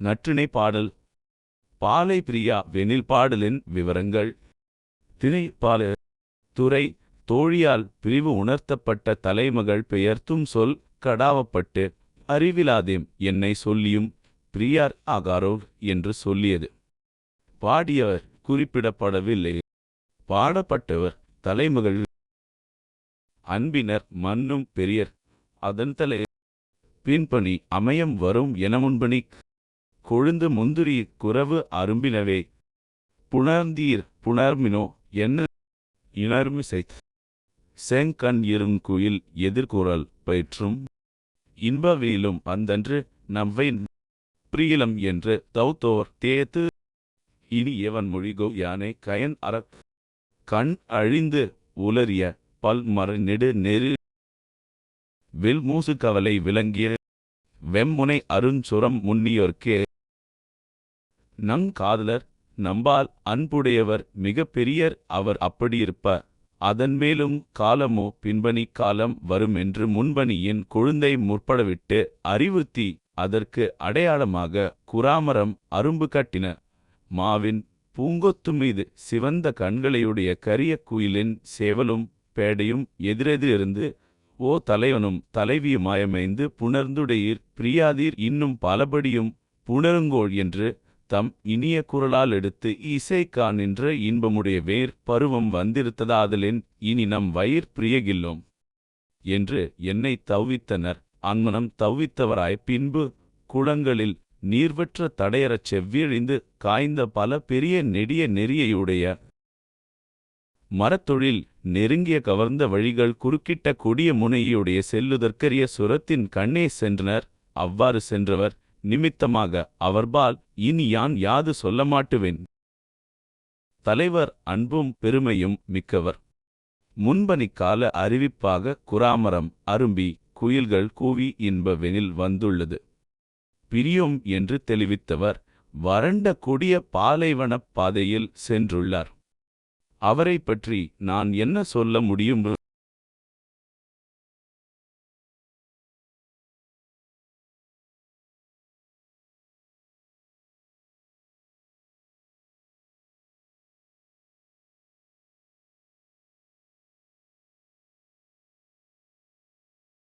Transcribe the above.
நற்றிணை பாடல். பாலை பிரியா வெனில் பாடலின் விவரங்கள். திணை பால துறை தோழியால் பிரிவு உணர்த்தப்பட்ட தலைமகள் பெயர்த்தும் சொல் கடாவப்பட்டு அறிவிலாதேம் என்னை சொல்லியும் பிரியார் ஆகாரோ என்று சொல்லியது. பாடியவர் குறிப்பிடப்படவில்லை. பாடப்பட்டவர் தலைமகள். அன்பினர் மன்னும் பெரியர். அதன் தலை. பின்பணி அமையம் வரும் என முன்பணி. கொழுந்து முந்திரி குரவு அரும்பினவே. புணர்ந்தீர் புணர்மினோ என்ன? இணர்மிசை செங்கண் இருங்குயில் எதிர்குரல் பயிற்றும். இன்பவியிலும் அந்தன்று நவ்வை பிரியலம் என்று தௌத்தோர் தேத்து. இனி எவன் மொழிகோ யானை கயன் அற கண் அழிந்து உலறிய பல் நெடு நெரு. வில் மூசு கவலை விளங்கிய. வெம்முனை அருஞ்சுரம் முன்னியோர்க்கே. நங் காதலர் நம்பால் அன்புடையவர் மிகப்பெரியர் அவர் அப்படியிருப்ப அதன் மேலும் காலமோ பின்பணி காலம் வருமென்று முன்பணியின் கொழுந்தை முற்படவிட்டு அறிவுத்தி அதற்கு அடையாளமாக குராமரம் அரும்பு கட்டின. மாவின் பூங்கொத்து மீது சிவந்த கண்களையுடைய கரிய குயிலின் சேவலும் பேடையும் எதிரெதிரிருந்து ஓ தலைவனும் தலைவியுமாயமைந்து புணர்ந்துடையீர் பிரியாதீர் இன்னும் பலபடியும் புணருங்கோள் என்று தம் இனிய குரலால் எடுத்து இசைக்கா நின்ற இன்பமுடைய வேர் பருவம் வந்திருத்ததாதலின் இனி நம் வயிற் பிரியகில்லோம். என்று என்னை தவ்வித்தனர் அங்மனம் தவ்வித்தவராய் பின்பு குளங்களில் நீர்வற்ற தடையறச் செவ்வியழிந்து காய்ந்த பல பெரிய நெடிய நெறியையுடைய மரத்தொழில் நெருங்கிய கவர்ந்த வழிகள் குறுக்கிட்ட கொடிய முனையுடைய செல்லுதற்கரிய சுரத்தின் கண்ணே சென்றனர். அவ்வாறு சென்றவர் நிமித்தமாக அவர்பால் இனி யான் யாது சொல்ல மாட்டுவேன் தலைவர் அன்பும் பெருமையும் மிக்கவர். முன்பனிக்கால அறிவிப்பாக குராமரம் அரும்பி குயில்கள் கூவி இன்பவெனில் வந்துள்ளது. பிரியும் என்று தெளிவித்தவர் வறண்ட கொடிய பாலைவனப் பாதையில் சென்றுள்ளார். அவரை பற்றி நான் என்ன சொல்ல முடியும்?